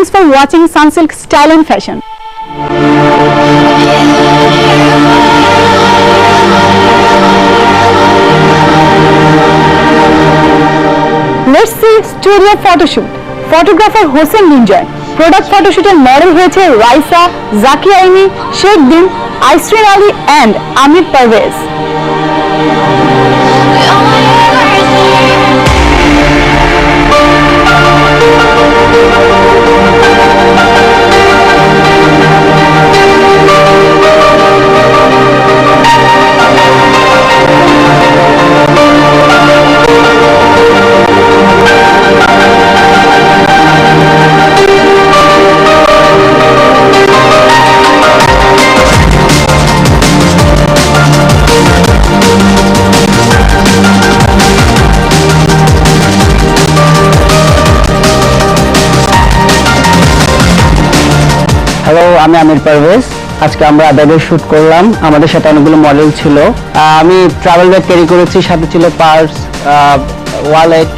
Thanks for watching Sunsilk Style and Fashion. Let's see studio photoshoot. Photographer Hossain নিঞ্জয় product ফটোশুটের model হয়েছে রাইসা জাকিয়া আইনি শেখ দিন Aisrin Ali and Amir Parvez আমি আমির পারভেজ। আজকে আমরা ব্যাগের শ্যুট করলাম। আমাদের সাথে অনেকগুলো মডেল ছিল। আমি ট্রাভেল ব্যাগ ক্যারি করেছি, সাথে ছিল পার্স ওয়ালেট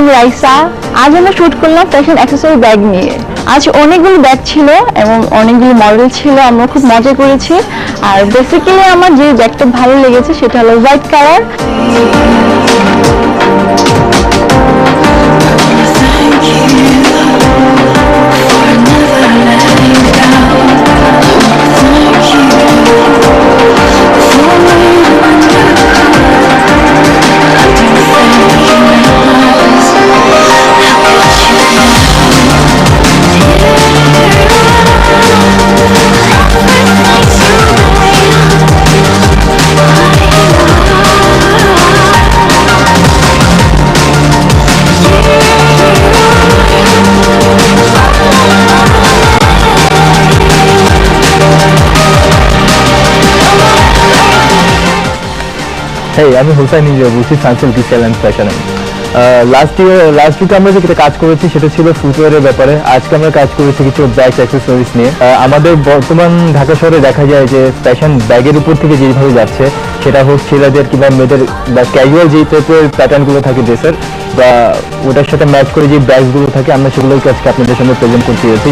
আমি রাইসা আজ আমরা শুট করলাম ফ্যাশন অ্যাক্সেসরি ব্যাগ নিয়ে। আজ অনেকগুলো ব্যাগ ছিল এবং অনেকগুলো মডেল ছিল, আমরা খুব মজা করেছি। আর বেসিক্যালি আমার যে ব্যাগটা ভালো লেগেছে সেটা হলো white colour Thank you hey আমি হোসাইন ইন্ডিয়া বলছি সানসেল স্টাইল অ্যান্ড ফ্যাশনে লাস্ট ইয়ার লাস্ট উইকে আমরা যেটা কাজ করেছি, সেটা ছিল ফুটওয়ারের ব্যাপারে। আজকে আমরা কাজ করেছি কিছু ব্যাগ অ্যাক্সেসরিজ নিয়ে। আমাদের বর্তমান ঢাকা শহরে দেখা যায় যে ফ্যাশন ব্যাগের উপর থেকে যেভাবে যাচ্ছে, সেটা হোক ছেলেদের কিংবা মেয়েদের, বা ক্যাজুয়াল যে টাইপের প্যাটার্নগুলো থাকে ড্রেসের বা ওটার সাথে ম্যাচ করে যে ব্যাগগুলো থাকে, আমরা সেগুলোকে আজকে আপনাদের সামনে প্রেজেন্ট করতে চেয়েছি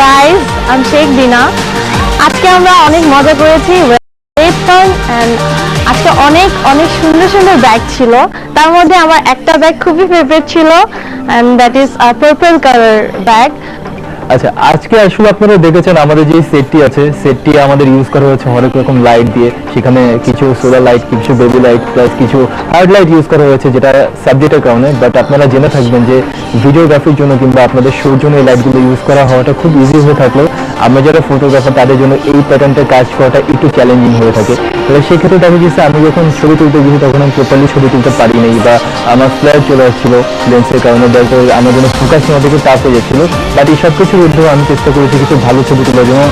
গাইস আমি শেখ দিনা আজকে আমরা অনেক মজা করেছি অ্যান্ড আজকে অনেক অনেক সুন্দর সুন্দর ব্যাগ ছিল। তার মধ্যে আমার একটা ব্যাগ খুবই ফেভারিট ছিল and that is purple colour bag আচ্ছা আজকে আসলে আপনারা দেখেছেন আমাদের যে সেটটি আছে সেটটি আমাদের ইউজ করা হয়েছে অনেক রকম লাইট দিয়ে। সেখানে কিছু সোলার লাইট কিছু বেবি লাইট প্লাস কিছু হার্ড লাইট ইউজ করা হয়েছে যেটা সাবজেক্টের কারণে। বাট আপনারা জেনে থাকবেন যে ভিডিওগ্রাফির জন্য কিংবা আপনাদের শোর জন্য এই লাইটগুলো ইউজ করা হওয়াটা খুব ইজি হয়ে থাকলেও আমরা যারা ফটোগ্রাফার তাদের জন্য এই প্যাটার্নটা কাজ করাটা একটু চ্যালেঞ্জিং হয়ে থাকে। তাহলে সেক্ষেত্রে দেখা গেছে আমি যখন ছবি তুলতে গেছি তখন আমি প্রপারলি ছবি তুলতে পারিনি বা আমার ফ্ল্যাট চলে আসছিল লেন্সের কারণে দেখা আমার জন্য ফোকাস নেওয়া থেকে টাফ হয়ে যাচ্ছিল। বাট এই সব কিছুর ঊর্ধ্বে আমি চেষ্টা করেছি কিছু ভালো ছবি তোলার জন্য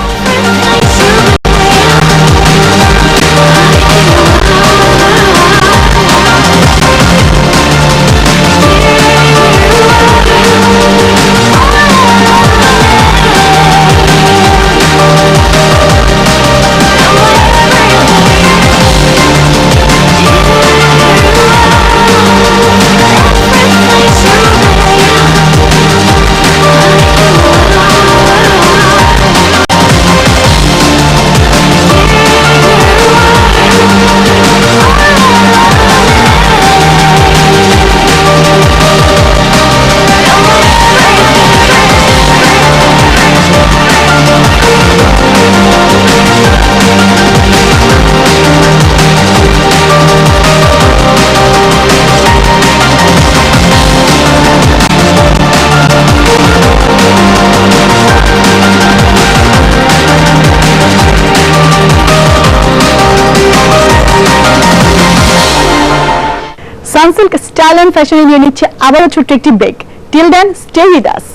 সানসিল্ক স্টাইল অ্যান্ড ফ্যাশনে নিয়ে নিচ্ছে আবারও ছোট্ট একটি break till then stay with us